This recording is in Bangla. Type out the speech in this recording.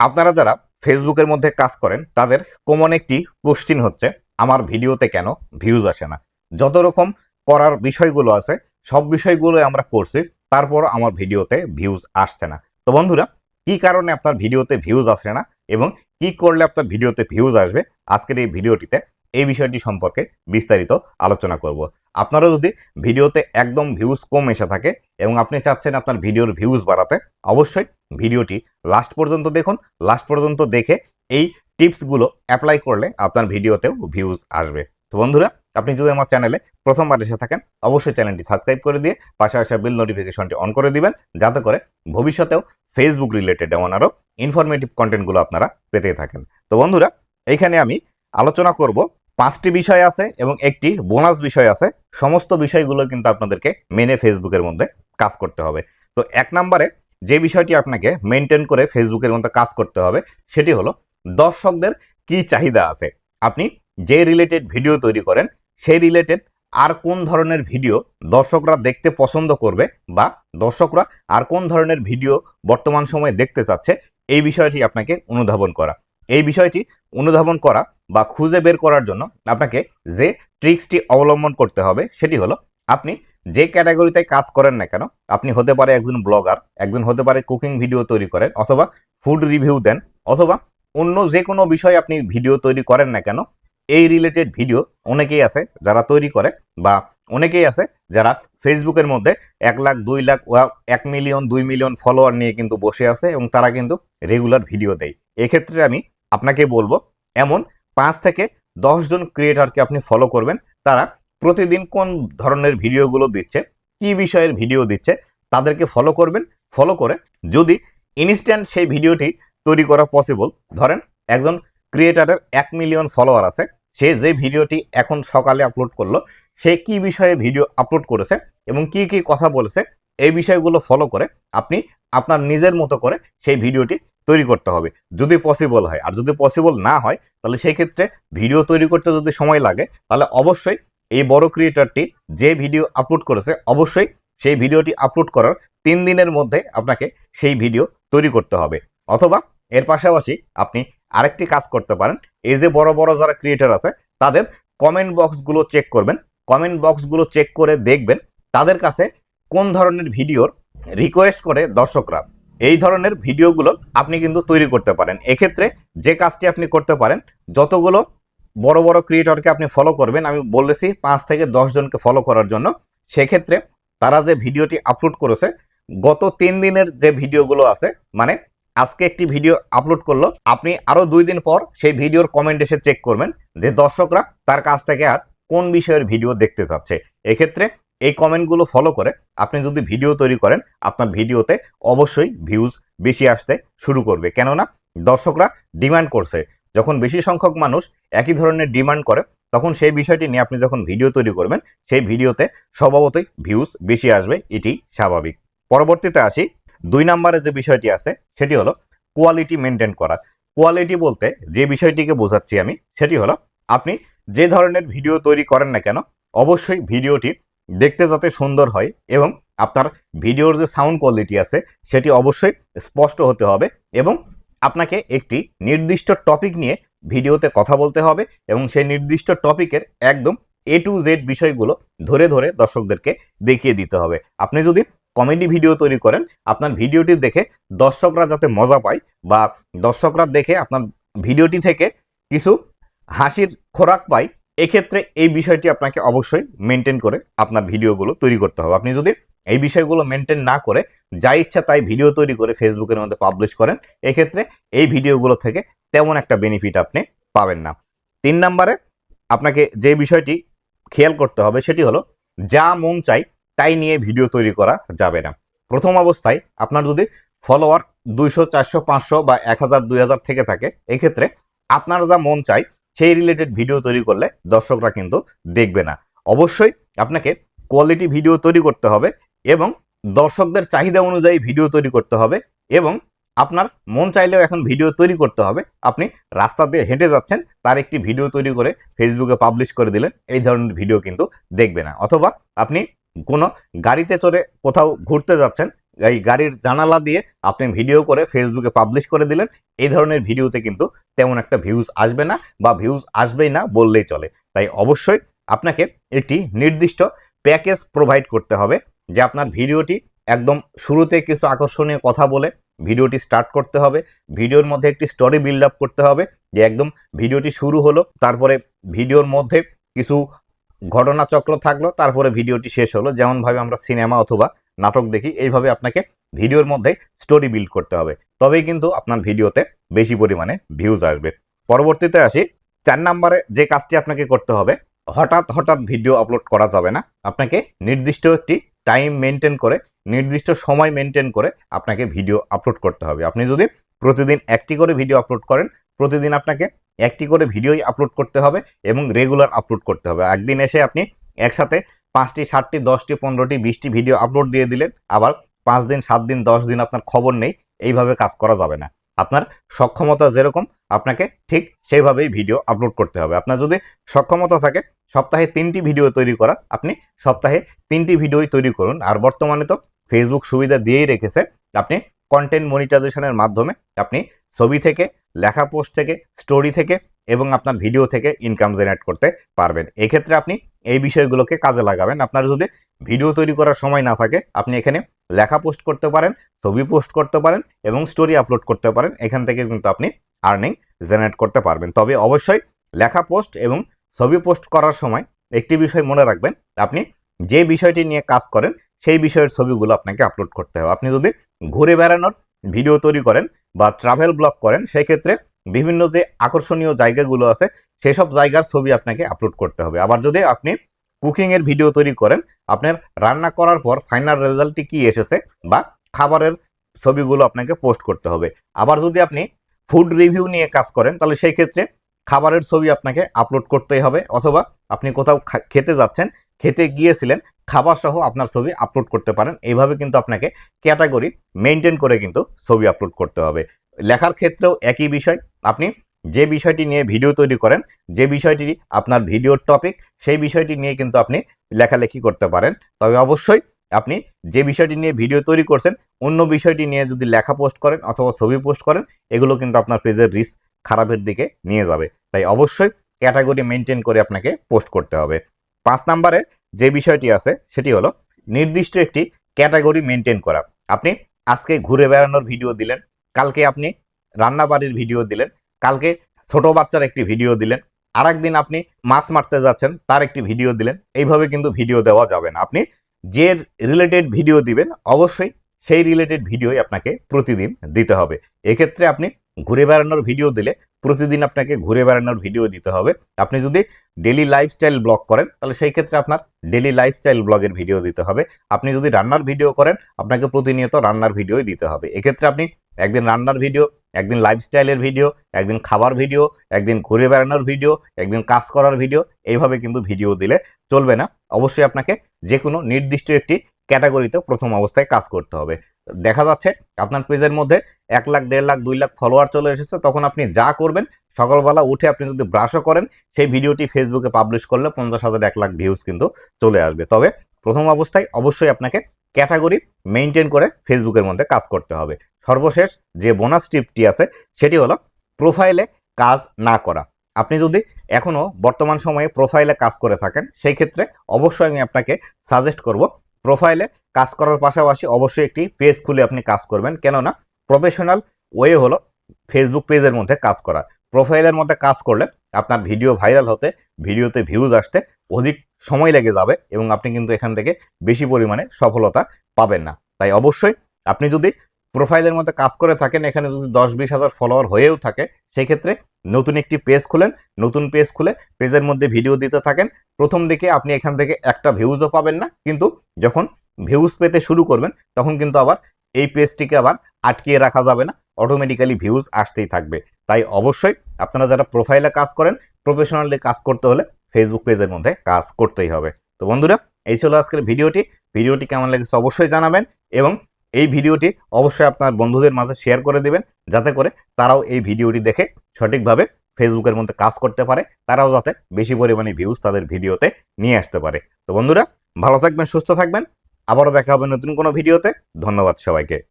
আপনারা যারা ফেসবুকের মধ্যে কাজ করেন, তাদের কমন একটি কোশ্চিন হচ্ছে, আমার ভিডিওতে কেন ভিউজ আসে না? যত রকম করার বিষয়গুলো আছে, সব বিষয়গুলো আমরা করছি, তারপর আমার ভিডিওতে ভিউজ আসছে না। তো বন্ধুরা, কি কারণে আপনার ভিডিওতে ভিউজ আসে না এবং কি করলে আপনার ভিডিওতে ভিউজ আসবে? আজকের এই ভিডিওটিতে এই বিষয়টি সম্পর্কে বিস্তারিত আলোচনা করব। আপনারও যদি ভিডিওতে একদম ভিউজ কম এসে থাকে এবং আপনি চাচ্ছেন আপনার ভিডিওর ভিউজ বাড়াতে, অবশ্যই ভিডিওটি লাস্ট পর্যন্ত দেখুন। লাস্ট পর্যন্ত দেখে এই টিপসগুলো অ্যাপ্লাই করলে আপনার ভিডিওতেও ভিউজ আসবে। তো বন্ধুরা, আপনি যদি আমার চ্যানেলে প্রথমবার এসে থাকেন, অবশ্যই চ্যানেলটি সাবস্ক্রাইব করে দিয়ে পাশে বিল নোটিফিকেশনটি অন করে দিবেন। যাতে করে ভবিষ্যতেও ফেসবুক রিলেটেড এমন আরও ইনফরমেটিভ কন্টেন্টগুলো আপনারা পেতে থাকেন। তো বন্ধুরা এইখানে আমি আলোচনা করব পাঁচটি বিষয় আছে এবং একটি বোনাস বিষয় আছে। সমস্ত বিষয়গুলো কিন্তু আপনাদেরকে মেনে ফেসবুকের মধ্যে কাজ করতে হবে। তো এক নম্বরে যে বিষয়টি আপনাকে মেনটেন করে ফেসবুকের মধ্যে কাজ করতে হবে, সেটি হলো দর্শকদের কি চাহিদা আছে? আপনি যে রিলেটেড ভিডিও তৈরি করেন, সেই রিলেটেড আর কোন ধরনের ভিডিও দর্শকরা দেখতে পছন্দ করবে বা দর্শকরা আর কোন ধরনের ভিডিও বর্তমান সময়ে দেখতে চাচ্ছে, এই বিষয়টি আপনাকে অনুধাবন করা। এই বিষয়টি অনুধাবন করা বা খুঁজে বের করার জন্য আপনাকে যে ট্রিক্সটি অবলম্বন করতে হবে সেটি হলো আপনি যে ক্যাটাগরিতে কাজ করেন না কেন, আপনি হতে পারে একজন ব্লগার, একজন হতে পারে কুকিং ভিডিও তৈরি করেন অথবা ফুড রিভিউ দেন অথবা অন্য যে কোনো বিষয়ে আপনি ভিডিও তৈরি করেন না কেন, এই রিলেটেড ভিডিও অনেকেই আছে যারা তৈরি করে বা অনেকেই আছে যারা ফেসবুকের মধ্যে এক লাখ, দুই লাখ এক মিলিয়ন, দুই মিলিয়ন ফলোয়ার নিয়ে কিন্তু বসে আছে এবং তারা কিন্তু রেগুলার ভিডিও দেয়। এক্ষেত্রে আমি আপনাকে বলব, এমন পাঁচ থেকে দশ জন ক্রিয়েটরকে আপনি ফলো করবেন। তারা প্রতিদিন কোন ধরনের ভিডিওগুলো দিচ্ছে, কি বিষয়ের ভিডিও দিচ্ছে, তাদেরকে ফলো করবেন। ফলো করে যদি ইনস্ট্যান্ট সেই ভিডিওটি তৈরি করা পসিবল ধরেন একজন ক্রিয়েটারের এক মিলিয়ন ফলোয়ার আছে, সে যে ভিডিওটি এখন সকালে আপলোড করল, সে কি বিষয়ে ভিডিও আপলোড করেছে এবং কি কি কথা বলেছে, এই বিষয়গুলো ফলো করে আপনি আপনার নিজের মতো করে সেই ভিডিওটি তৈরি করতে হবে। যদি পসিবল হয়। আর যদি পসিবল না হয়, তাহলে সেই ক্ষেত্রে ভিডিও তৈরি করতে যদি সময় লাগে, তাহলে অবশ্যই এই বড় ক্রিয়েটারটি যে ভিডিও আপলোড করেছে, অবশ্যই সেই ভিডিওটি আপলোড করার তিন দিনের মধ্যে আপনাকে সেই ভিডিও তৈরি করতে হবে। অথবা এর পাশাপাশি আপনি আরেকটি কাজ করতে পারেন। এই যে বড় বড় যারা ক্রিয়েটার আছে, তাদের কমেন্ট বক্সগুলো চেক করবেন। কমেন্ট বক্সগুলো চেক করে দেখবেন তাদের কাছে কোন ধরনের ভিডিওর রিকোয়েস্ট করে দর্শকরা। এই ধরনের ভিডিওগুলো আপনি কিন্তু তৈরি করতে পারেন। এক্ষেত্রে যে কাজটি আপনি করতে পারেন, যতগুলো বড় বড় ক্রিয়েটরকে আপনি ফলো করবেন, আমি বলেছি পাঁচ থেকে জনকে ফলো করার জন্য, সেক্ষেত্রে তারা যে ভিডিওটি আপলোড করেছে, গত তিন দিনের যে ভিডিওগুলো আছে মানে আজকে একটি ভিডিও আপলোড করল, আপনি আরও দুই দিন পর সেই ভিডিওর কমেন্ট এসে চেক করবেন যে দর্শকরা তার কাছ থেকে আর কোন বিষয়ের ভিডিও দেখতে চাচ্ছে। এক্ষেত্রে এই কমেন্টগুলো ফলো করে আপনি যদি ভিডিও তৈরি করেন, আপনার ভিডিওতে অবশ্যই ভিউজ বেশি আসতে শুরু করবে। কেননা দর্শকরা ডিমান্ড করছে। যখন বেশি সংখ্যক মানুষ একই ধরনের ডিমান্ড করে, তখন সেই বিষয়টি নিয়ে আপনি যখন ভিডিও তৈরি করবেন, সেই ভিডিওতে স্বভাবতই ভিউজ বেশি আসবে, এটি স্বাভাবিক। পরবর্তীতে আসি, দুই নম্বরে যে বিষয়টি আছে, সেটি হলো কোয়ালিটি মেনটেন করা। কোয়ালিটি বলতে যে বিষয়টিকে বোঝাচ্ছি আমি, সেটি হলো আপনি যে ধরনের ভিডিও তৈরি করেন না কেন, অবশ্যই ভিডিওটি দেখতে যাতে সুন্দর হয় এবং আপনার ভিডিওর যে সাউন্ড কোয়ালিটি আছে, সেটি অবশ্যই স্পষ্ট হতে হবে এবং আপনাকে একটি নির্দিষ্ট টপিক নিয়ে ভিডিওতে কথা বলতে হবে এবং সেই নির্দিষ্ট টপিকের একদম এ টু জেড বিষয়গুলো ধরে ধরে দর্শকদেরকে দেখিয়ে দিতে হবে। আপনি যদি কমেডি ভিডিও তৈরি করেন, আপনার ভিডিওটি দেখে দর্শকরা যাতে মজা পায় বা দর্শকরা দেখে আপনার ভিডিওটি থেকে কিছু হাসির খোরাক পায় এক্ষেত্রে এই বিষয়টি আপনাকে অবশ্যই মেনটেন করে আপনার ভিডিওগুলো তৈরি করতে হবে। আপনি যদি এই বিষয়গুলো মেনটেন না করে যা ইচ্ছা তাই ভিডিও তৈরি করে ফেসবুকের মধ্যে পাবলিশ করেন, এক্ষেত্রে এই ভিডিওগুলো থেকে তেমন একটা বেনিফিট আপনি পাবেন না। তিন নম্বরে আপনাকে যে বিষয়টি খেয়াল করতে হবে সেটি হলো, যা মন চাই তাই নিয়ে ভিডিও তৈরি করা যাবে না। প্রথম অবস্থায় আপনার যদি ফলোয়ার দুইশো, চারশো, পাঁচশো বা এক হাজার, দুই হাজার থেকে থাকে, এক্ষেত্রে আপনার যা মন চাই সেই রিলেটেড ভিডিও তৈরি করলে দর্শকরা কিন্তু দেখবে না। অবশ্যই আপনাকে কোয়ালিটি ভিডিও তৈরি করতে হবে এবং দর্শকদের চাহিদা অনুযায়ী ভিডিও তৈরি করতে হবে এবং আপনার মন চাইলেও এখন ভিডিও তৈরি করতে হবে। আপনি রাস্তা দিয়ে হেঁটে যাচ্ছেন, তার একটি ভিডিও তৈরি করে ফেসবুকে পাবলিশ করে দিলেন, এই ধরনের ভিডিও কিন্তু দেখবে না। অথবা আপনি কোনো গাড়িতে চড়ে কোথাও ঘুরতে যাচ্ছেন এই গাড়ির জানালা দিয়ে আপনি ভিডিও করে ফেসবুকে পাবলিশ করে দিলেন। এই ধরনের ভিডিওতে কিন্তু তেমন একটা ভিউজ আসবে না বা ভিউজ আসবেই না বললেই চলে। তাই অবশ্যই আপনাকে একটি নির্দিষ্ট প্যাকেজ প্রোভাইড করতে হবে যে আপনার ভিডিওটি একদম শুরুতে কিছু আকর্ষণীয় কথা বলে ভিডিওটি স্টার্ট করতে হবে। ভিডিওর মধ্যে একটি স্টোরি বিল্ড আপ করতে হবে যে একদম ভিডিওটি শুরু হলো, তারপরে ভিডিওর মধ্যে কিছু ঘটনাচক্র থাকল, তারপরে ভিডিওটি শেষ হলো। যেমনভাবে আমরা সিনেমা অথবা নাটক দেখি, এইভাবে আপনাকে ভিডিওর মধ্যে স্টোরি বিল্ড করতে হবে। তবেই কিন্তু আপনার ভিডিওতে বেশি পরিমাণে ভিউজ আসবে। পরবর্তীতে আসি, চার নম্বরে যে কাজটি আপনাকে করতে হবে, হঠাৎ হঠাৎ ভিডিও আপলোড করা যাবে না। আপনাকে নির্দিষ্ট একটি টাইম মেনটেন করে, নির্দিষ্ট সময় মেনটেন করে আপনাকে ভিডিও আপলোড করতে হবে। আপনি যদি প্রতিদিন একটি করে ভিডিও আপলোড করেন, প্রতিদিন আপনাকে একটি করে ভিডিওই আপলোড করতে হবে এবং রেগুলার আপলোড করতে হবে। একদিন এসে আপনি একসাথে পাঁচটি, সাতটি, দশটি, পনেরোটি, বিশটি ভিডিও আপলোড দিয়ে দিলেন। আবার পাঁচ দিন, সাত দিন, দশ দিন আপনার খবর নেই, এইভাবে কাজ করা যাবে না। আপনার সক্ষমতা যেরকম, আপনাকে ঠিক সেইভাবেই ভিডিও আপলোড করতে হবে। আপনার যদি সক্ষমতা থাকে, সপ্তাহে তিনটি ভিডিও তৈরি করা, আপনি সপ্তাহে তিনটি ভিডিওই তৈরি করুন। আর বর্তমানে তো ফেসবুক সুবিধা দিয়েই রেখেছে, আপনি কন্টেন্ট মনিটাইজেশনের মাধ্যমে আপনি ছবি থেকে, লেখা পোস্ট থেকে স্টোরি থেকে এবং আপনার ভিডিও থেকে ইনকাম জেনারেট করতে পারবেন। এক্ষেত্রে আপনি এই বিষয়গুলোকে কাজে লাগাবেন। আপনার যদি ভিডিও তৈরি করার সময় না থাকে, আপনি এখানে লেখা পোস্ট করতে পারেন, ছবি পোস্ট করতে পারেন এবং স্টোরি আপলোড করতে পারেন। এখান থেকে কিন্তু আপনি আর্নিং জেনারেট করতে পারবেন। তবে অবশ্যই লেখা পোস্ট এবং ছবি পোস্ট করার সময় একটি বিষয় মনে রাখবেন, আপনি যে বিষয়টি নিয়ে কাজ করেন, সেই বিষয়ের ছবিগুলো আপনাকে আপলোড করতে হবে। আপনি যদি ঘুরে বেড়ানোর ভিডিও তৈরি করেন বা ট্রাভেল ব্লগ করেন সেই ক্ষেত্রে বিভিন্ন যে আকর্ষণীয় জায়গাগুলো আছে, সেসব জায়গার ছবি আপনাকে আপলোড করতে হবে। আবার যদি আপনি কুকিং এর ভিডিও তৈরি করেন, আপনার রান্না করার পর ফাইনাল রেজাল্টটি কি এসেছে বা খাবারের ছবিগুলো আপনাকে পোস্ট করতে হবে। আবার যদি আপনি ফুড রিভিউ নিয়ে কাজ করেন, তাহলে সেই ক্ষেত্রে খাবারের ছবি আপনাকে আপলোড করতেই হবে অথবা আপনি কোথাও খেতে যাচ্ছেন, খেতে গিয়েছিলেন, খাবার সহ আপনার ছবি আপলোড করতে পারেন। এইভাবে কিন্তু আপনাকে ক্যাটাগরি মেনটেন করে কিন্তু ছবি আপলোড করতে হবে। লেখার ক্ষেত্রেও একই বিষয়। আপনি যে বিষয়টি নিয়ে ভিডিও তৈরি করেন, যে বিষয়টি আপনার ভিডিওর টপিক, সেই বিষয়টি নিয়ে কিন্তু আপনি লেখালেখি করতে পারেন। তবে অবশ্যই আপনি যে বিষয়টি নিয়ে ভিডিও তৈরি করছেন, অন্য বিষয়টি নিয়ে যদি লেখা পোস্ট করেন অথবা ছবি পোস্ট করেন, এগুলো কিন্তু আপনার পেজের রিস্ক খারাপের দিকে নিয়ে যাবে। তাই অবশ্যই ক্যাটাগরি মেনটেন করে আপনাকে পোস্ট করতে হবে। পাঁচ নাম্বারে যে বিষয়টি আছে, সেটি হলো নির্দিষ্ট একটি ক্যাটাগরি মেনটেন করা। আপনি আজকে ঘুরে বেড়ানোর ভিডিও দিলেন কালকে আপনি রান্নাবাড়ির ভিডিও দিলেন, কালকে ছোট বাচ্চার একটি ভিডিও দিলেন আর একদিন আপনি মাছ মারতে যাচ্ছেন, তার একটি ভিডিও দিলেন, এইভাবে কিন্তু ভিডিও দেওয়া যাবে না। আপনি যে রিলেটেড ভিডিও দিবেন, অবশ্যই সেই রিলেটেড ভিডিওই আপনাকে প্রতিদিন দিতে হবে। এক্ষেত্রে আপনি ঘুরে বেড়ানোর ভিডিও দিলে প্রতিদিন আপনাকে ঘুরে বেড়ানোর ভিডিও দিতে হবে। আপনি যদি ডেলি লাইফস্টাইল ব্লগ করেন, তাহলে সেই ক্ষেত্রে আপনার ডেলি লাইফস্টাইল ব্লগের ভিডিও দিতে হবে। আপনি যদি রান্নার ভিডিও করেন, আপনাকে প্রতিনিয়ত রান্নার ভিডিওই দিতে হবে। এক্ষেত্রে আপনি একদিন রান্নার ভিডিও একদিন লাইফস্টাইলের ভিডিও একদিন খাবার ভিডিও একদিন ঘুরে বেড়ানোর ভিডিও একদিন কাজ করার ভিডিও এইভাবে কিন্তু ভিডিও দিলে চলবে না। অবশ্যই আপনাকে যে কোনো নির্দিষ্ট একটি ক্যাটাগরিতে প্রথম অবস্থায় কাজ করতে হবে। দেখা যাচ্ছে আপনার পেজের মধ্যে এক লাখ, দেড় লাখ, দুই লাখ ফলোয়ার চলে এসেছে, তখন আপনি যা করবেন, সকালবেলা উঠে আপনি যদি ব্রাশও করেন, সেই ভিডিওটি ফেসবুকে পাবলিশ করলে পঞ্চাশ হাজার, এক লাখ ভিউজ কিন্তু চলে আসবে। তবে প্রথম অবস্থায় অবশ্যই আপনাকে ক্যাটাগরি মেনটেন করে ফেসবুকের মধ্যে কাজ করতে হবে। সর্বশেষ যে বোনাস টিপটি আছে, সেটি হলো প্রোফাইলে কাজ না করা। আপনি যদি এখনও বর্তমান সময়ে প্রোফাইলে কাজ করে থাকেন, সেই ক্ষেত্রে অবশ্যই আমি আপনাকে সাজেস্ট করব প্রোফাইলে কাজ করার পাশাপাশি অবশ্যই একটি পেজ খুলে আপনি কাজ করবেন। কেননা প্রফেশনাল ওয়ে হলো ফেসবুক পেজের মধ্যে কাজ করা। প্রোফাইলের মধ্যে কাজ করলে আপনার ভিডিও ভাইরাল হতে ভিডিওতে ভিউজ আসতে অধিক সময় লেগে যাবে এবং আপনি কিন্তু এখান থেকে বেশি পরিমাণে সফলতা পাবেন না। তাই অবশ্যই আপনি যদি প্রোফাইলের মধ্যে কাজ করে থাকেন, এখানে যদি দশ বিশ হাজার ফলোয়ার হয়েও থাকে সেই ক্ষেত্রে নতুন একটি পেজ খুলেন, নতুন পেজ খুলে পেজের মধ্যে ভিডিও দিতে থাকেন। প্রথম দিকে আপনি এখান থেকে একটা ভিউজও পাবেন না, কিন্তু যখন ভিউজ পেতে শুরু করবেন, তখন কিন্তু আবার এই পেজটিকে আবার আটকিয়ে রাখা যাবে না অটোমেটিক্যালি ভিউজ আসতেই থাকবে। তাই অবশ্যই আপনারা যারা প্রোফাইলে কাজ করেন প্রফেশনালি কাজ করতে হলে ফেসবুক পেজের মধ্যে কাজ করতেই হবে। তো বন্ধুরা, এই ছিল আজকের ভিডিওটি ভিডিওটি কেমন লেগেছে অবশ্যই জানাবেন এবং এই ভিডিওটি অবশ্যই আপনার বন্ধুদের মাঝে শেয়ার করে দেবেন, যাতে করে তারাও এই ভিডিওটি দেখে সঠিকভাবে ফেসবুকের মধ্যে কাজ করতে পারে, তারাও যাতে বেশি পরিমাণে ভিউজ তাদের ভিডিওতে নিয়ে আসতে পারে। তো বন্ধুরা, ভালো থাকবেন, সুস্থ থাকবেন, আবারও দেখা হবে নতুন কোনো ভিডিওতে, ধন্যবাদ সবাইকে।